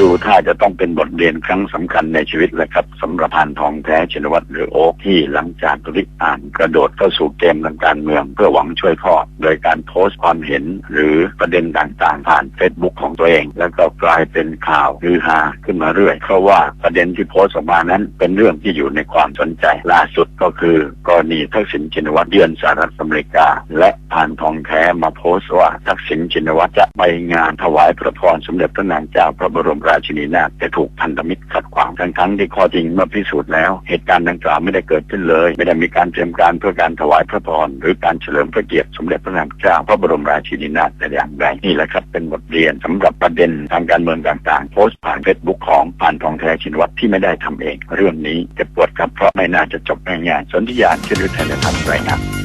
ดูถ้าจะต้องเป็นบทเรียนครั้งสำคัญในชีวิตแหละครับสำหรับพานทองแท้ชินวัตรหรือโอ๊คที่หลังจากริอ่านกระโดดเข้าสู่เกมทางการเมือง เพื่อหวังช่วยพ่อโดยการโพสต์ความเห็นหรือประเด็นต่างๆ ผ่านเฟซบุ๊กของตัวเอง แล้วก็กลายเป็นข่าวฮือฮาขึ้นมาเรื่อยเพราะว่าประเด็นที่โพสต์ออกมานั้น เป็นเรื่องที่อยู่ในความสนใจล่าสุดก็คือกรณีทักษิณชินวัตรเยือนสหรัฐอเมริกา และ พานทองแท้มาโพสต์ว่าทักษิณชินวัตรจะไปงานถวายพระพรสมเด็จพระนางเจ้าพระบรมราชินีนาถแต่ถูกพันธมิตรขัดขวางทั้งทั้งที่ข้อจริงเมื่อพิสูจน์แล้วเหตุการณ์ดังกล่าวไม่ได้เกิดขึ้นเลย ไม่ได้มีการเตรียมการเพื่อการถวายพระพรหรือการเฉลิมพระเกียรติสมเด็จพระนางเจ้าพระบรมราชินีนาถแต่อย่างใดนี่แหละครับเป็นบทเรียนสำหรับประเด็นทางการเมืองต่างๆ โพสต์ผ่านเฟซบุ๊กของพานทองแท้ชินวัตรที่ไม่ได้ทำเอง เรื่องนี้จะปวดครับเพราะไม่น่าจะจบง่ายๆสนธิยานชื่อฤทัยธรรมรายงาน